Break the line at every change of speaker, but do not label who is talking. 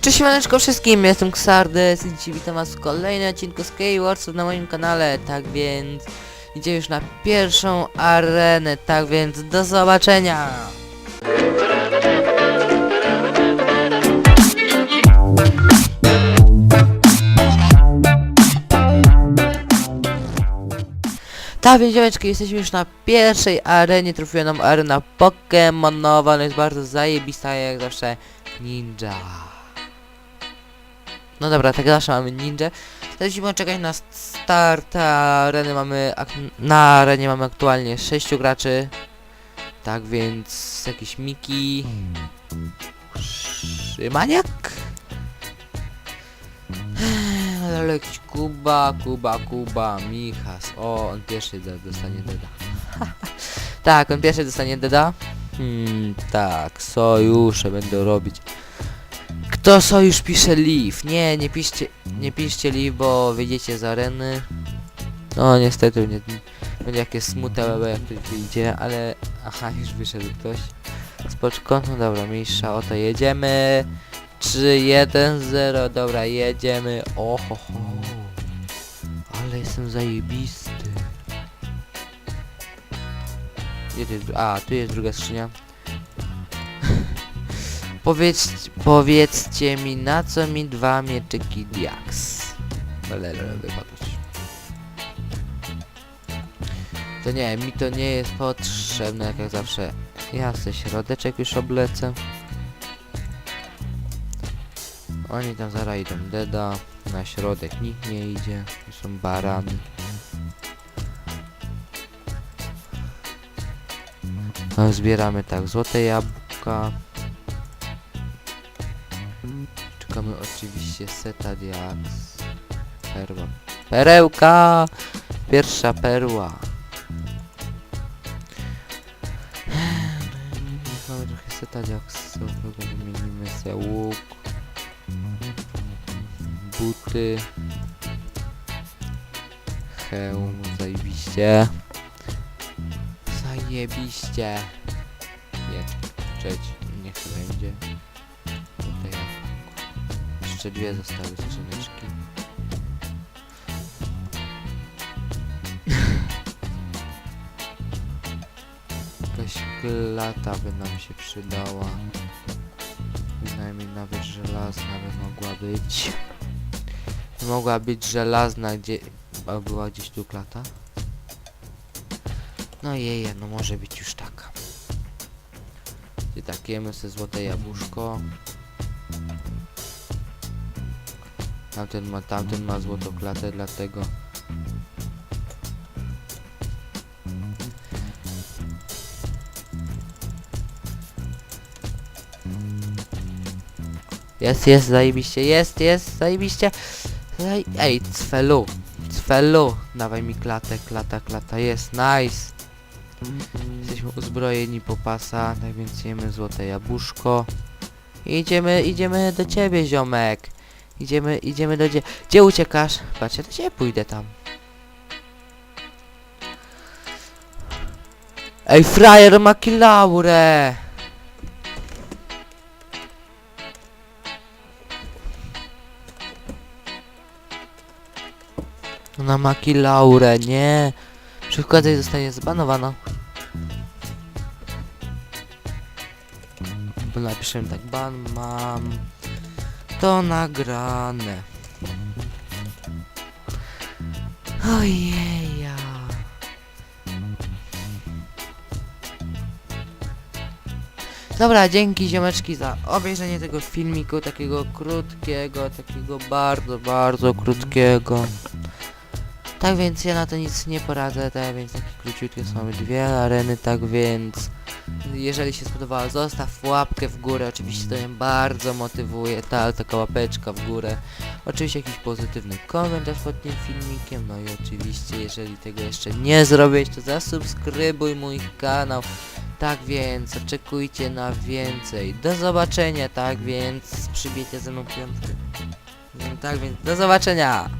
Cześć maneczko wszystkim, jestem Xardes i dzisiaj witam was w kolejnym odcinku Skywarsów na moim kanale, tak więc idzie już na pierwszą arenę, tak więc do zobaczenia! Tak więc ziomeczki, jesteśmy już na pierwszej arenie, trafiła nam arena Pokemonowa, no jest bardzo zajebista jak zawsze ninja. No dobra, tak zawsze mamy ninja. Musimy czekać na start areny, mamy na arenie mamy aktualnie 6 graczy. Tak więc jakiś Miki, Szymaniak, ale jakiś Kuba, Kuba, Kuba, Michas. O, on pierwszy dostanie deda. tak, on pierwszy dostanie deda. Hmm, tak, sojusze będę robić. Kto sojusz pisze Leaf? Nie, nie piszcie, nie piszcie Leaf, bo wyjdziecie z areny. No niestety nie, będzie jakieś smutne, jak ktoś wyjdzie, ale... Aha, już wyszedł ktoś. Spoczko, no dobra, mniejsza, oto jedziemy. 3, 1, 0, dobra, jedziemy. Oho, ho. Ale jestem zajebisty. Gdzie jest, a, tu jest druga skrzynia. Powiedz, powiedzcie mi, na co mi dwa mieczyki diaks? Lele, wypadać. To nie, mi to nie jest potrzebne, jak, jak zawsze. Ja se środeczek już oblecę. Oni tam zaraz idą deda, na środek nikt nie idzie, to są barany. No, zbieramy tak złote jabłka. Czekamy oczywiście seta diaks. Perła. Perełka! Pierwsza perła. Mamy trochę seta diaksowego, wymienimy sobie łuk. Buty. Hełm, zajebiście. Zajebiście. Nie, trzeć, niech będzie. Jeszcze dwie zostały skrzyneczki. Jakaś klata by nam się przydała. Przynajmniej nawet żelazna by mogła być. Mogła być żelazna, gdzie... A była gdzieś tu klata? No jeje, no może być już taka. Gdzie tak jemy sobie złote jabłuszko. Tamten ma, tamten ma złotą klatę, dlatego... Jest, jest, zajebiście, jest, jest, zajebiście. Zaj Ej, cfelu, cfelu, dawaj mi klatę, klata, klata, jest, nice. Jesteśmy uzbrojeni po pasa, tak więc jemy złote jabłuszko. Idziemy, idziemy do ciebie, ziomek. Idziemy, idziemy do cie... Gdzie uciekasz? Patrz, ja do pójdę tam. Ej, frajer ma kilaurę! Ona ma kilaurę, nie. Przykładaj zostanie zbanowana. Bo napiszę tak, ban mam to nagrane. Ojeja. Dobra, dzięki ziomeczki za obejrzenie tego filmiku, takiego krótkiego, takiego bardzo, bardzo krótkiego. Tak więc ja na to nic nie poradzę, tak więc takie króciutkie są dwie areny, tak więc jeżeli się spodobało zostaw łapkę w górę, oczywiście to mnie bardzo motywuje, ta taka łapeczka w górę, oczywiście jakiś pozytywny komentarz pod tym filmikiem, no i oczywiście jeżeli tego jeszcze nie zrobiłeś to zasubskrybuj mój kanał, tak więc oczekujcie na więcej, do zobaczenia, tak więc przybijcie ze mną piątkę, tak więc do zobaczenia!